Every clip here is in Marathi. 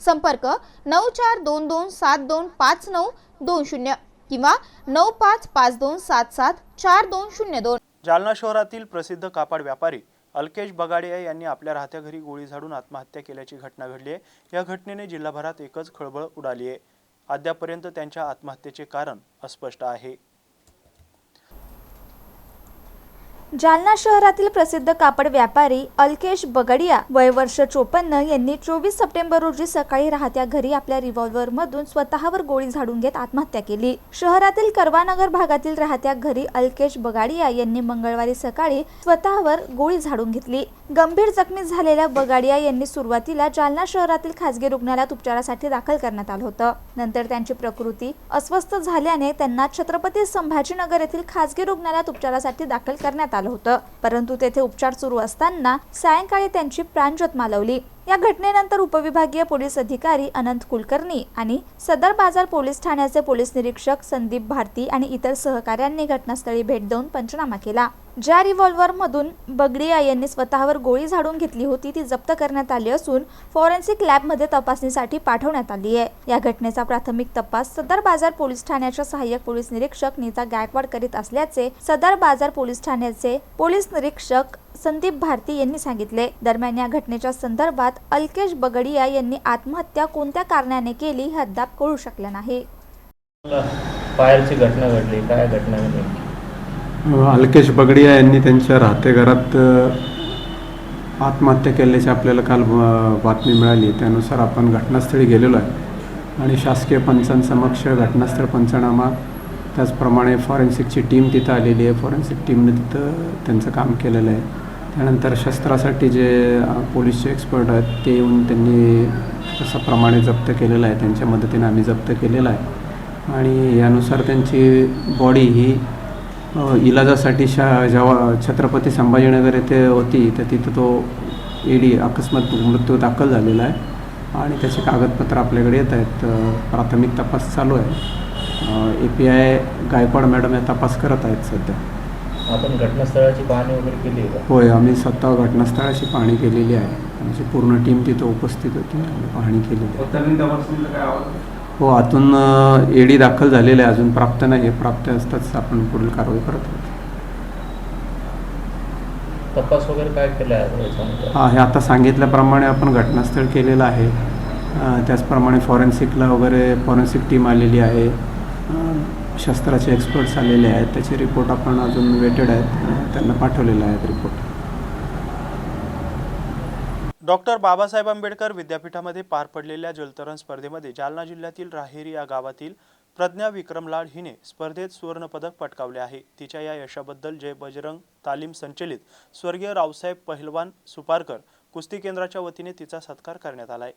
संपर्क नऊ चार दोन दोन सात दोन पाच नऊ दोन शून्य किंवा नऊ पाच पाच दोन सात सात चार दोन शून्य दोन. जालना शहरातील प्रसिद्ध कापड व्यापारी अल्केश बगाडिया यांनी आपल्या राहत्या घरी गोळी झाडून आत्महत्या केल्याची घटना घडली आहे. या घटनेने जिल्हाभरात एकच खळबळ उडाली आहे. अद्यापर्यंत त्यांच्या आत्महत्येचे कारण अस्पष्ट आहे. जालना शहरातील प्रसिद्ध कापड व्यापारी अल्केश बगडिया वय वर्ष चोपन्न यांनी चोवीस सप्टेंबर रोजी सकाळी राहत्या घरी आपल्या रिव्हॉल्व्हर मधून स्वतःवर गोळी झाडून घेत आत्महत्या केली. शहरातील करवानगर भागातील राहत्या घरी अल्केश बगाडिया यांनी मंगळवारी सकाळी स्वतःवर गोळी झाडून घेतली. गंभीर जखमी झालेल्या बगाडिया यांनी सुरुवातीला जालना शहरातील खासगी रुग्णालयात उपचारासाठी दाखल करण्यात आलं होतं. नंतर त्यांची प्रकृती अस्वस्थ झाल्याने त्यांना छत्रपती संभाजीनगर येथील खासगी रुग्णालयात उपचारासाठी दाखल करण्यात आलं. होतं. परंतु तेथे उपचार सुरू असताना सायंकाळी त्यांची प्राणज्योत मालवली. या घटनेनंतर उपविभागीय पोलीस अधिकारी अनंत कुलकर्णी आणि सदर बाजार पोलीस ठाण्याचे पोलीस निरीक्षक संदीप भारती आणि इतर सहकाऱ्यांनी घटनास्थळी भेट देऊन पंचनामा केला. ज्या रिव्हॉल्व्हर मधून बगडिया यांनी स्वतःवर गोळी झाडून घेतली होती ती जप्त करण्यात आली असून फॉरेन्सिक लॅबमध्ये तपासणीसाठी पाठवण्यात आली आहे. या घटनेचा प्राथमिक तपास सदर बाजार पोलीस ठाण्याच्या सहाय्यक पोलीस निरीक्षक नीता गायकवाड करीत असल्याचे सदर बाजार पोलीस ठाण्याचे पोलीस निरीक्षक संदीप भारती यांनी सांगितले. दरम्यान या घटनेच्या संदर्भात अल्केश बगडिया यांनी आत्महत्या कोणत्या कारणाने केली हे अद्याप कळू शकलं नाही. फायरची घटना घडली. काय घटना घडली? अल्केश बगडिया यांनी त्यांच्या राहत्या घरात आत्महत्या केल्याची आपल्याला काल बातमी मिळाली. त्यानुसार आपण घटनास्थळी गेलेलो आहे आणि शासकीय पंचांसमक्ष घटनास्थळ पंचनामा त्याचप्रमाणे फॉरेन्सिकची टीम तिथं आलेली आहे. फॉरेन्सिक टीमने तिथं त्यांचं काम केलेलं आहे. त्यानंतर शस्त्रासाठी जे पोलीसचे एक्सपर्ट आहेत ते येऊन त्यांनी तसं प्रमाणे जप्त केलेलं आहे. त्यांच्या मदतीने आम्ही जप्त केलेलं आहे. आणि यानुसार त्यांची बॉडी ही इलाजासाठी शा जेव्हा छत्रपती संभाजीनगर येथे होती तर तिथं तो ईडी अकस्मात मृत्यू दाखल झालेला आहे. आणि त्याचे कागदपत्र आपल्याकडे येत आहेत. प्राथमिक तपास चालू आहे. A P I Gaikwad madam या तपास करत आहेत सध्या. आपण घटनास्थळाची पाहणी वगैरे केली आहे का? होय आम्ही स्वतः घटनास्थळाची पाहणी केलेली आहे. आमची पूर्ण टीम तिथं उपस्थित होती आम्ही पाहणी केलेली आहे. हो आतून एडी दाखल झालेलं आहे अजून प्राप्त नाही. आहे प्राप्त असताच आपण पुढील कारवाई करत आहोत. तपास वगैरे काय केला आहे? हा हे आता सांगितल्याप्रमाणे आपण घटनास्थळ केलेलं आहे. त्याचप्रमाणे फॉरेन्सिकला वगैरे फॉरेन्सिक टीम आलेली आहे. शस्त्राचे एक्सपर्ट्स आलेले आहेत. त्याचे रिपोर्ट आपण अजून वेटेड आहेत. त्यांना पाठवलेले आहेत रिपोर्ट डॉक्टर बाबासाहेब आंबेडकर विद्यापीठामध्ये पार पडलेल्या जलतरण स्पर्धेमध्ये जालना जिल्ह्यातील राहेरी या गावातील प्रज्ञा विक्रमलाड हिने स्पर्धेत सुवर्णपदक पटकावले आहे. तिच्या या यशाबद्दल जय बजरंग तालीम संचलित स्वर्गीय रावसाहेब पहिलवान सुपारकर कुस्ती केंद्राच्या वतीने तिचा सत्कार करण्यात आला आहे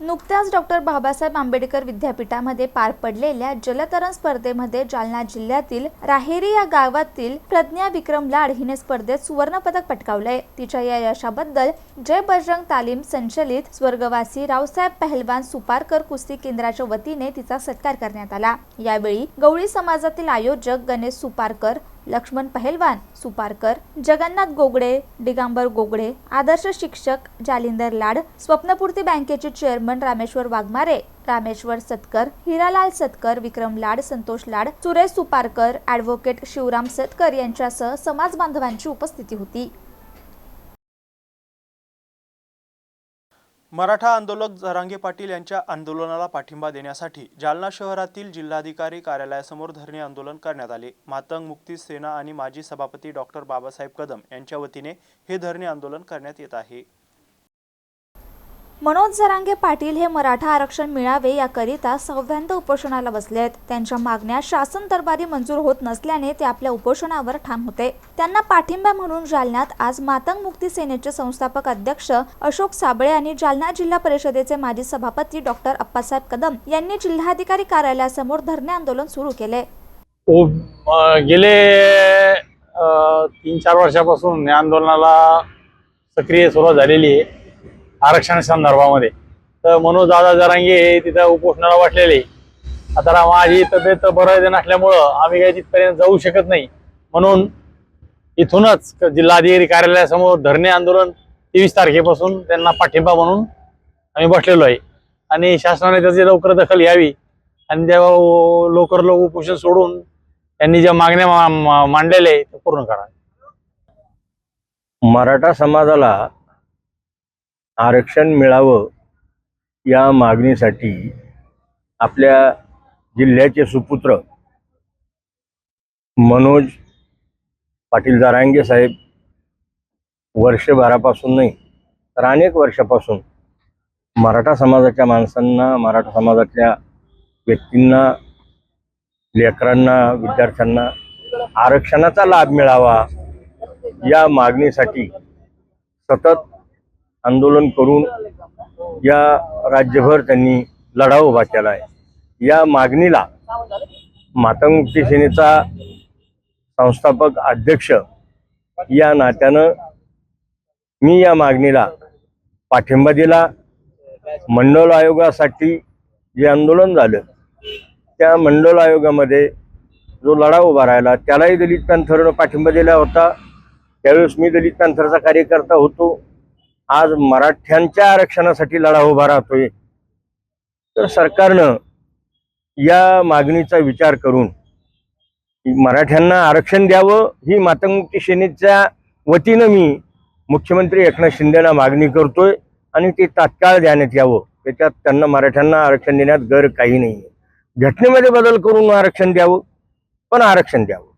नुकत्याच डॉक्टर बाबासाहेब आंबेडकर विद्यापीठामध्ये पार पडलेल्या जलतरण स्पर्धेमध्ये जालना जिल्ह्यातील राहेरी या गावातील प्रज्ञा विक्रम लाड हिने स्पर्धेत सुवर्णपदक पटकावलंय. तिच्या या यशाबद्दल जय बजरंग तालीम संचलित स्वर्गवासी रावसाहेब पहलवान सुपारकर कुस्ती केंद्राच्या वतीने तिचा सत्कार करण्यात आला. यावेळी गवळी समाजातील आयोजक गणेश सुपारकर लक्ष्मण पहलवान सुपारकर जगन्नाथ गोगडे दिगांबर गोगडे आदर्श शिक्षक जालिंदर लाड स्वप्नपूर्ती बँकेचे चेअरमन रामेश्वर वाघमारे रामेश्वर सतकर हिरालाल सतकर विक्रम लाड संतोष लाड सुरेश सुपारकर ॲडव्होकेट शिवराम सतकर यांच्यासह समाज बांधवांची उपस्थिती होती. मराठा आंदोलक जरांगे पाटील यांच्या आंदोलनाला पाठिंबा देण्यासाठी जालना शहरातील जिल्हाधिकारी कार्यालयासमोर धरणे आंदोलन करण्यात आले. मातंग मुक्ती सेना आणि माजी सभापती डॉक्टर बाबासाहेब कदम यांच्या वतीने हे धरणे आंदोलन करण्यात येत आहे. मनोज जरांगे पाटील हे मराठा आरक्षण मिळावे याकरिता सहाव्यांदा उपोषणाला बसले आहेत. त्यांच्या मागण्या शासन दरबारी मंजूर होत नसल्याने ते आपल्या उपोषणावर ठाम होते. त्यांना पाठिंबा म्हणून जालन्यात आज मातंग मुक्ती सेनेचे संस्थापक अध्यक्ष अशोक साबळे आणि जालना जिल्हा परिषदेचे माजी सभापती डॉक्टर अप्पासाहेब कदम यांनी जिल्हाधिकारी कार्यालयासमोर धरणे आंदोलन सुरू केले. गेले तीन चार वर्षापासून या आंदोलनाला सक्रिय सुरुवात झालेली आहे. आरक्षण संदर्भामध्ये. तर मनोज दादा जरांगे हे तिथं उपोषणाला वाटलेले आता माझी तब्येत बरं नसल्यामुळं आम्ही काही तिथपर्यंत जाऊ शकत नाही. म्हणून इथूनच जिल्हाधिकारी कार्यालयासमोर धरणे आंदोलन तेवीस तारखेपासून त्यांना पाठिंबा म्हणून आम्ही बसलेलो आहे. आणि शासनाने त्याची लवकर दखल घ्यावी आणि त्या लवकर लोक उपोषण सोडून त्यांनी ज्या मागण्या मांडलेल्या आहे त्या पूर्ण करा मराठा समाजाला आरक्षण मिळावं या मागणीसाठी आपल्या जिल्ह्याचे सुपुत्र मनोज पाटील दारांगे साहेब वर्षभरापासून नाही तर अनेक वर्षापासून मराठा समाजाच्या माणसांना मराठा समाजातल्या व्यक्तींना लेकरांना विद्यार्थ्यांना आरक्षणाचा लाभ मिळावा या मागणीसाठी सतत आंदोलन करून या राज्यभर त्यांनी लढा उभा केला आहे या मागणीला मातंग मुक्ती सेनेचा संस्थापक अध्यक्ष या नात्यानं मी या मागणीला पाठिंबा दिला. मंडल आयोगासाठी जे आंदोलन झालं त्या मंडल आयोगामध्ये जो लढा उभा राहिला त्यालाही दलित पॅन्थरनं पाठिंबा दिला होता. त्यावेळेस मी दलित पॅन्थरचा कार्यकर्ता होतो. आज मराठ्यांच्या आरक्षणासाठी लढा उभा राहतोय. तर सरकारनं या मागणीचा विचार करून मराठ्यांना आरक्षण द्यावं ही मातंगमुक्ती सेनेच्या वतीनं मी मुख्यमंत्री एकनाथ शिंदेना मागणी करतोय आणि ते तात्काळ देण्यात यावं. त्याच्यात त्यांना मराठ्यांना आरक्षण देण्यात गैर काही नाही घटनेमध्ये बदल करून आरक्षण द्यावं पण आरक्षण द्यावं.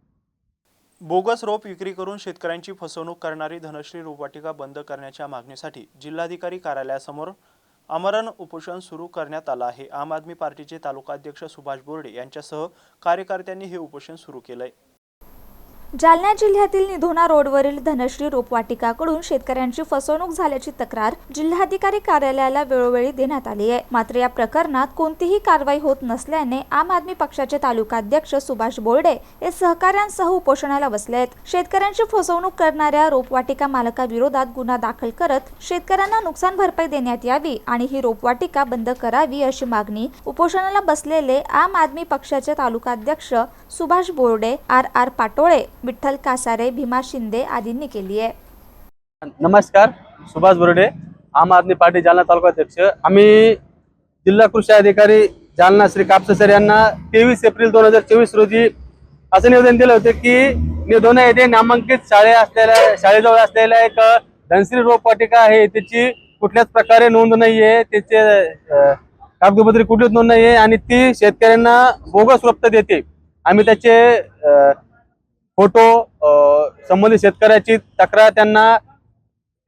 बोगस रोप विक्री करून शेतकऱ्यांची फसवणूक करणारी धनश्री रोपवाटिका बंद करण्याच्या मागणीसाठी जिल्हाधिकारी कार्यालयासमोर आमरण उपोषण सुरू करण्यात आलं आहे. आम आदमी पार्टीचे तालुकाध्यक्ष सुभाष बोर्डे यांच्यासह कार्यकर्त्यांनी हे उपोषण सुरू केलंय. जालना जिल्ह्यातील निधोना रोडवरील धनश्री रोपवाटिकाकडून शेतकऱ्यांची फसवणूक झाल्याची तक्रार जिल्हाधिकारी कार्यालयाला वेळोवेळी देण्यात आली आहे. मात्र या प्रकरणात कोणतीही कारवाई होत नसल्याने आम आदमी पक्षाचे तालुकाध्यक्ष सुभाष बोर्डे हे सहकाऱ्यांसह उपोषणाला बसले आहेत. शेतकऱ्यांची फसवणूक करणाऱ्या रोपवाटिका मालकाविरोधात गुन्हा दाखल करत शेतकऱ्यांना नुकसान भरपाई देण्यात यावी आणि ही रोपवाटिका बंद करावी अशी मागणी उपोषणाला बसलेले आम आदमी पक्षाचे तालुकाध्यक्ष सुभाष बोर्डे आर आर पाटोळे विठ्ठल कासारे भीमा शिंदे आदींनी केली आहे. नमस्कार सुभाष बुर्डे आम आदमी पार्टी जालना तालुका अध्यक्ष. आम्ही जिल्हा कृषी अधिकारी जालना श्री कापसे सर यांना तेवीस एप्रिल दोन हजार चोवीस रोजी असं निवेदन दिलं होतं की निधोना येथे नामांकित शाळे असलेल्या शाळेजवळ असलेल्या एक धनश्री रोपवाटिका आहे. त्याची कुठल्याच प्रकारे नोंद नाही आहे त्याचे कागदपत्री कागदोपत्री कुठलीच नोंद नाही आहे आणि ती शेतकऱ्यांना बोगस रोपत देते. आम्ही त्याचे फोटो संबंधित शेतकऱ्याची तक्रार त्यांना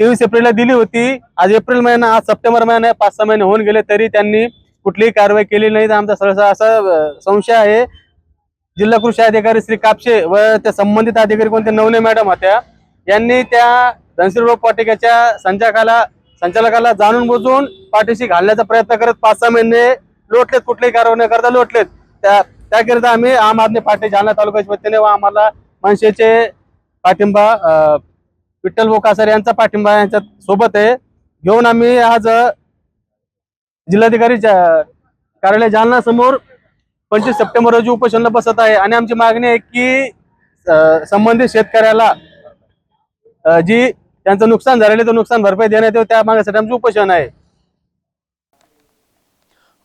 तेवीस एप्रिलला दिली होती. आज एप्रिल महिना आज सप्टेंबर महिना पाच सहा महिने होऊन गेले तरी त्यांनी कुठलीही कारवाई केली नाही. तर आमचा सहसा असा संशय आहे. जिल्हा कृषी अधिकारी श्री कापशे व त्या संबंधित अधिकारी कोणते? नवने मॅडम होत्या. यांनी त्या धनश्री पाटिकेच्या संचालकाला संचालकाला जाणून बुजून पाठीशी घालण्याचा प्रयत्न करत पाच सहा महिने लोटलेत. कुठलीही कारवाई न करता लोटलेत. त्या त्याकरिता आम्ही आम आदमी पार्टी जालना तालुक्याच्या वतीने व आम्हाला मनसेचे पाठिंबा विठ्ठल बोकासर यांचा पाठिंबा यांच्या सोबत आहे. घेऊन आम्ही आज जिल्हाधिकारी कार्यालय जालना समोर पंचवीस सप्टेंबर रोजी उपोषणाला बसत आहे. आणि आमची मागणी आहे की संबंधित शेतकऱ्याला जी त्यांचं नुकसान झालेलं ते नुकसान भरपाई देण्यात येऊ त्या मागण्यासाठी आमचं उपोषण आहे.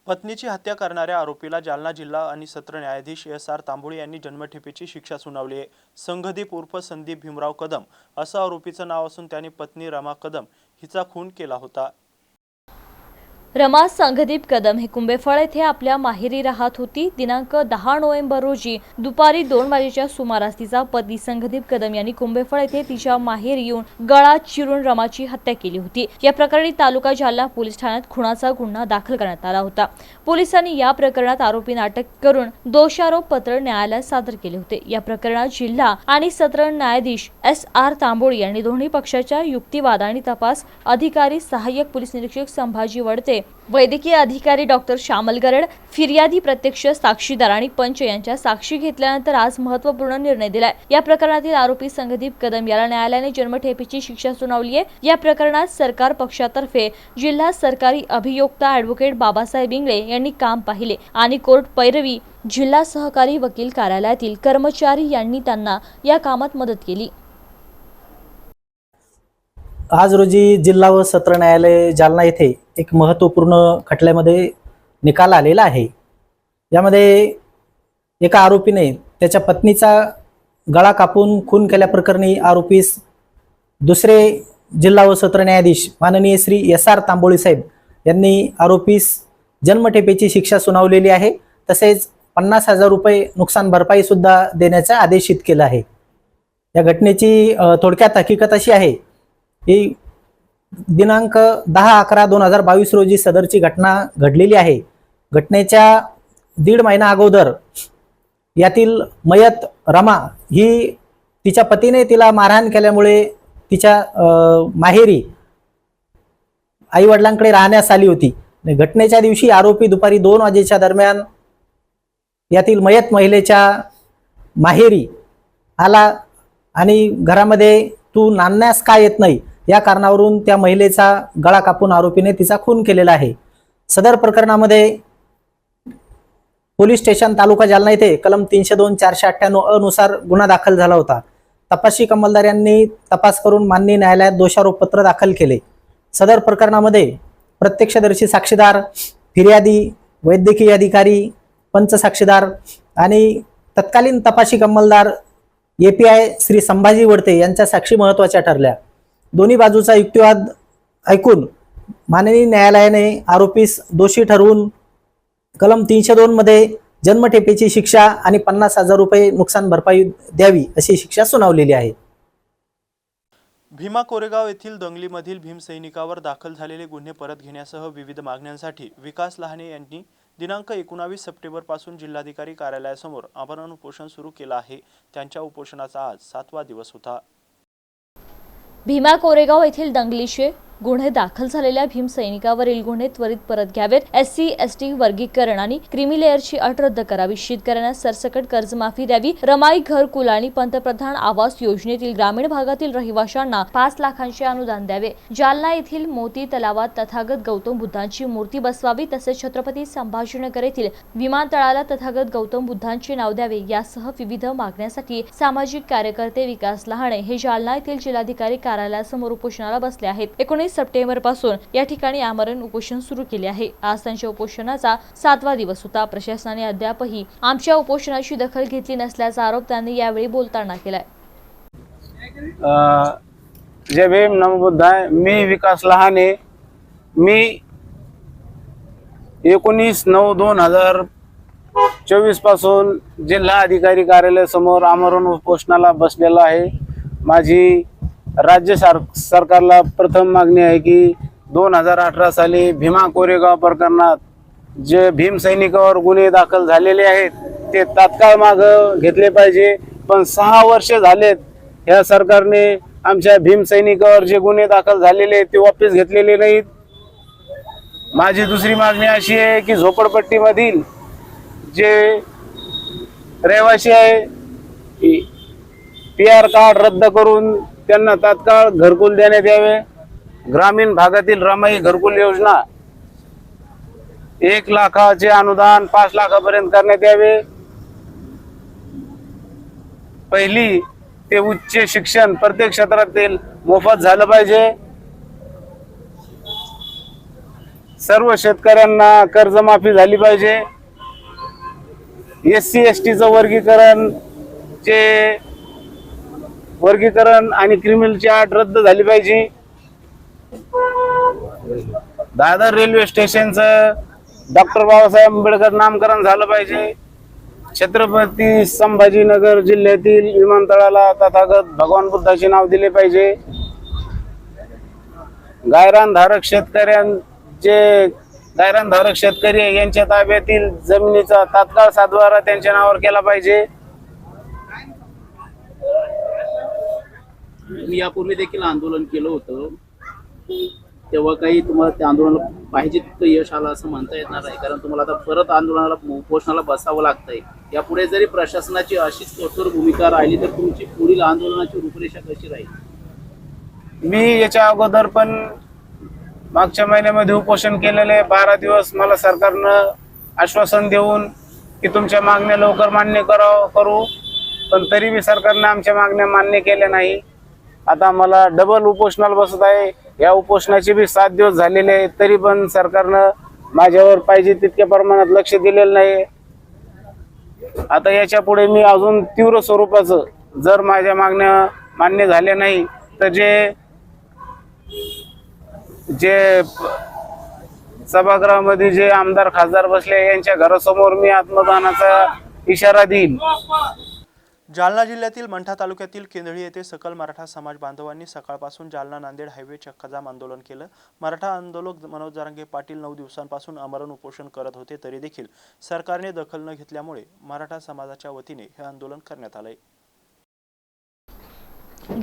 पत्नीची हत्या करणाऱ्या आरोपीला जालना जिल्हा आणि सत्र न्यायाधीश एस आर तांबोळी यांनी जन्मठेपेची शिक्षा सुनावली आहे. संघदीप उर्फ संदीप भीमराव कदम असं आरोपीचं नाव असून त्याने पत्नी रमा कदम हिचा खून केला होता. रमा संघदीप कदम हे कुंभेफळ येथे आपल्या माहेरी राहत होती. दिनांक दहा नोव्हेंबर रोजी दुपारी दोन वाजेच्या सुमारास तिचा पती संघदीप कदम यांनी कुंभेफळ येथे तिच्या माहेर येऊन गळा चिरून रमाची हत्या केली होती. या प्रकरणी तालुका जालना पोलीस ठाण्यात खुनाचा गुन्हा दाखल करण्यात आला होता. पोलिसांनी या प्रकरणात आरोपींना अटक करून दोषारोप पत्र न्यायालयात सादर केले होते. या प्रकरणात जिल्हा आणि सत्र न्यायाधीश एस आर तांबोळी यांनी दोन्ही पक्षाच्या युक्तिवाद आणि तपास अधिकारी सहाय्यक पोलीस निरीक्षक संभाजी वडते वैद्यकीय अधिकारी डॉक्टर श्यामल गरड फिर्यादी प्रत्यक्ष साक्षीदार आणि पंच यांच्या साक्षी घेतल्यानंतर आज महत्त्वपूर्ण निर्णय दिलाय. या प्रकरणातील आरोपी संघदीप कदम याला न्यायालयाने जन्मठेपीची शिक्षा सुनावली आहे या प्रकरणात सरकार पक्षातर्फे जिल्हा सरकारी अभियोक्ता ऍडव्होकेट बाबासाहेब इंगळे यांनी काम पाहिले आणि कोर्ट पैरवी जिल्हा सहकारी वकील कार्यालयातील कर्मचारी यांनी त्यांना या कामात मदत केली. आज रोजी जिल्हा व सत्र न्यायालय जालना येथे एक महत्त्वपूर्ण खटल्यामध्ये निकाल आलेला आहे. यामध्ये एका आरोपीने त्याच्या पत्नीचा गळा कापून खून केल्याप्रकरणी आरोपीस दुसरे जिल्हा व सत्र न्यायाधीश माननीय श्री एस आर तांबोळी साहेब यांनी आरोपीस जन्मठेपेची शिक्षा सुनावलेली आहे. तसेच पन्नास हजार रुपये नुकसान भरपाईसुद्धा देण्याचा आदेशित केला आहे. या घटनेची थोडक्यात हकीकत अशी आहे ही दिनांक दहा अकरा दोन हजार बावीस रोजी सदरची घटना घडलेली आहे. घटनेच्या दीड महिना अगोदर यातील मयत रमा ही तिच्या पतीने तिला मारहाण केल्यामुळे तिच्या माहेरी आई वडिलांकडे राहण्यास आली होती. घटनेच्या दिवशी आरोपी दुपारी दोन वाजेच्या दरम्यान यातील मयत महिलेच्या माहेरी आला आणि घरामध्ये तू नांदण्यास का येत नाही? या कारणावरून त्या महिलेचा गळा कापून आरोपीने तिचा खून केलेला आहे. सदर प्रकरणामध्ये पोलीस स्टेशन तालुका जालना येथे कलम तीनशे दोन चारशे अठ्ठ्याण्णव अनुसार गुन्हा दाखल झाला होता. तपाशी कंमलदार यांनी तपास करून माननीय न्यायालयात दोषारोपपत्र दाखल केले. सदर प्रकरणामध्ये प्रत्यक्षदर्शी साक्षीदार फिर्यादी वैद्यकीय अधिकारी पंच साक्षीदार आणि तत्कालीन तपाशी कंमलदार A P I Shri Sambhaji Wadte यांच्या साक्षी महत्त्वाच्या ठरल्या. दोन्ही बाजूचा युक्तिवाद ऐकून माननीय न्यायालयाने आरोपीस दोषी ठरवून कलम तीनशे दोनमध्ये जन्मठेपेची शिक्षा आणि पन्नास हजार रुपये नुकसान भरपाई द्यावी अशी शिक्षा सुनावलेली आहे. भीमा कोरेगाव येथील दंगलीमधील भीमसैनिकावर दाखल झालेले गुन्हे परत घेण्यासह विविध मागण्यांसाठी विकास लहाने यांनी दिनांक एकोणावीस सप्टेंबरपासून जिल्हाधिकारी कार्यालयासमोर आमरण उपोषण सुरू केलं आहे. त्यांच्या उपोषणाचा आज सातवा दिवस होता. भीमा कोरेगाव येथील दंगलीचे गुन्हे दाखल झालेल्या भीमसैनिकावरील गुन्हे त्वरित परत घ्यावेत. एस सी एस टी वर्गीकरण आणि क्रिमिलेअरची अट रद्द करावी. शेतकऱ्यांना सरसकट कर्जमाफी द्यावी. रमाई घरकुल आणि पंतप्रधान आवास योजनेतील ग्रामीण भागातील रहिवाशांना पाच लाखांचे अनुदान द्यावे. जालना येथील मोती तलावात तथागत गौतम बुद्धांची मूर्ती बसवावी तसेच छत्रपती संभाजीनगर येथील विमानतळाला तथागत गौतम बुद्धांचे नाव द्यावे यासह विविध मागण्यासाठी सामाजिक कार्यकर्ते विकास लहाणे हे जालना येथील जिल्हाधिकारी कार्यालयासमोर उपोषणाला बसले आहेत. एकोणीस सप्टेंबरपासून या ठिकाणी आमरण उपोषण सुरू केले आहे. आज त्यांच्या उपोषणाचा सातवा दिवस होता. प्रशासनाने अद्यापही आमच्या उपोषणाची दखल घेतली नसल्याचा आरोप त्यांनी यावेळी बोलताना केलाय. जय भीम नमबुद्धाय मी विकास लहाने. मी एकोणीस नऊ दोन हजार चोवीसपासून जिल्हा अधिकारी कार्यालयासमोर आमरण उपोषणाला बसलेलो आहे. माझी राज्य सार सरकारला प्रथम मागणी आहे की दोन हजार अठरा साली भीमा कोरेगाव प्रकरणात जे भीम सैनिकावर गुन्हे दाखल झालेले आहेत ते तात्काळ माग घेतले पाहिजे. पण सहा वर्ष झालेत ह्या सरकारने आमच्या भीम सैनिकावर जे गुन्हे दाखल झालेले आहेत ते वापस घेतलेले नाहीत. माझी दुसरी मागणी अशी आहे की झोपडपट्टीमधील जे रहिवासी आहे पी आर कार्ड रद्द करून त्यांना तात्काळ घरकुल देण्यात यावे. ग्रामीण भागातील रमाई घरकुल योजना एक लाखाचे अनुदान पाच लाखापर्यंत करण्यात यावे. पहिली ते उच्च शिक्षण प्रत्येक क्षेत्रातील मोफत झालं पाहिजे. सर्व शेतकऱ्यांना कर्जमाफी झाली पाहिजे. एस सी एस टीचं वर्गीकरण चे वर्गीकरण आणि क्रिमिनलची आठ रद्द झाली पाहिजे. दादर रेल्वे स्टेशनचं डॉक्टर बाबासाहेब आंबेडकर नामकरण झालं पाहिजे. छत्रपती संभाजीनगर जिल्ह्यातील विमानतळाला तथागत भगवान बुद्धाचे नाव दिले पाहिजे. गायरान धारक शेतकऱ्यांचे गायरान धारक शेतकरी यांच्या ताब्यातील जमिनीचा तात्काळ सातबारा त्यांच्या नावावर केला पाहिजे. मी यापूर्वी देखील आंदोलन केलं होतं. तेव्हा काही तुम्हाला त्या आंदोलनाला पाहिजे तितकं यश आलं असं म्हणता येणार नाही कारण तुम्हाला आता परत आंदोलनाला उपोषणाला बसावं लागतंय. यापुढे जरी प्रशासनाची अशीच कठोर भूमिका राहिली तर तुमची पुढील आंदोलनाची रूपरेषा कशी राहील? मी याच्या अगोदर पण मागच्या महिन्यामध्ये उपोषण केलेले बारा दिवस मला सरकारनं आश्वासन देऊन की तुमच्या मागण्या लवकर मान्य करावं करू. पण तरी बी सरकारनं आमच्या मागण्या मान्य केल्या नाही. आता मला डबल उपोषणाला बसत आहे. या उपोषणाचे बी सात दिवस झालेले आहेत. तरी पण सरकारनं माझ्यावर पाहिजे तितक्या प्रमाणात लक्ष दिलेलं नाही. आता याच्यापुढे मी अजून तीव्र स्वरूपाचं जर माझ्या मागण्या मान्य झाल्या नाही तर जे जे सभागृहामध्ये जे आमदार खासदार बसले यांच्या घरासमोर मी आत्मदानाचा इशारा देईन. जालना जिल्ह्यातील मंठा तालुक्यातील केंदळी येथे सकल मराठा समाज बांधवांनी सकाळपासून जालना नांदेड हायवे चक्काजाम आंदोलन केलं. मराठा आंदोलक मनोज जरांगे पाटील नऊ दिवसांपासून आमरण उपोषण करत होते तरी देखील सरकारने दखल न घेतल्यामुळे मराठा समाजाच्या वतीने हे आंदोलन करण्यात आलंय.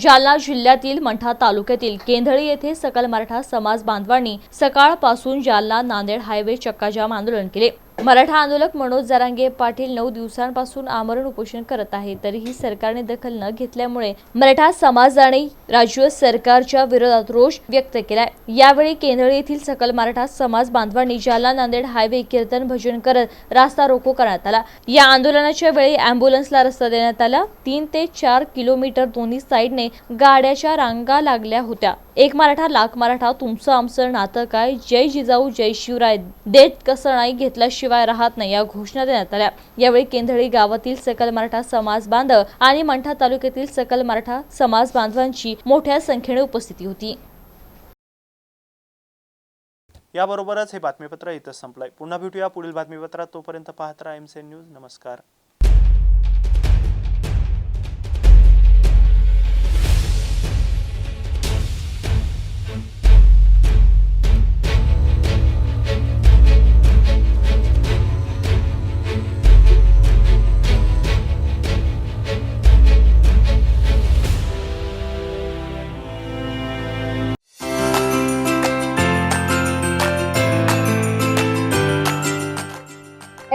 जालना जिल्ह्यातील मंठा तालुक्यातील केंधळी येथे सकल मराठा समाज बांधवांनी सकाळपासून जालना नांदेड हायवे चक्काजाम आंदोलन केले. मराठा आंदोलक मनोज जरांगे पाटील नऊ दिवसांपासून आमरण उपोषण करत आहे. तरीही सरकारने दखल न घेतल्यामुळे मराठा समाजाने राज्य सरकारच्या विरोधात रोष व्यक्त केलाय. यावेळी केंद्र येथील सकल मराठा समाज बांधवांनी जालना नांदेड हायवे कीर्तन भजन करत रास्ता रोको करण्यात आला. या आंदोलनाच्या वेळी अँब्युलन्सला रस्ता देण्यात आला. तीन ते चार किलोमीटर दोन्ही साईडने गाड्याच्या रांगा लागल्या होत्या. एक मराठा लाख मराठा तुमचं आमचं नातं काय? जय जिजाऊ जय शिवराय. देत कसं नाही शिवाय राहत नाही. या घोषणा देण्यात आल्या. यावेळी केंधळी गावातील सकल मराठा समाज बांधव आणि मंठा तालुक्यातील सकल मराठा समाज बांधवांची मोठ्या संख्येने उपस्थिती होती. याबरोबरच हे बातमीपत्र इथं संपलंय. पुन्हा भेटूया पुढील बातमीपत्रात. तोपर्यंत पाहत राहा एम न्यूज नमस्कार.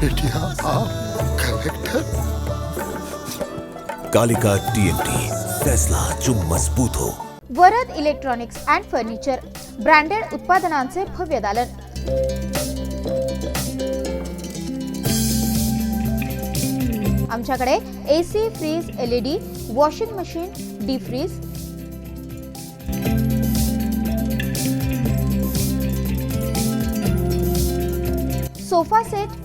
बेटिया आप कलेक्टर कालिका टीएमटी फैसला जो मजबूत हो। Varad electronics and furniture branded उत्पादनांचे भव्य दालन। आमच्याकडे A C fridge LED washing machine D fridge sofa set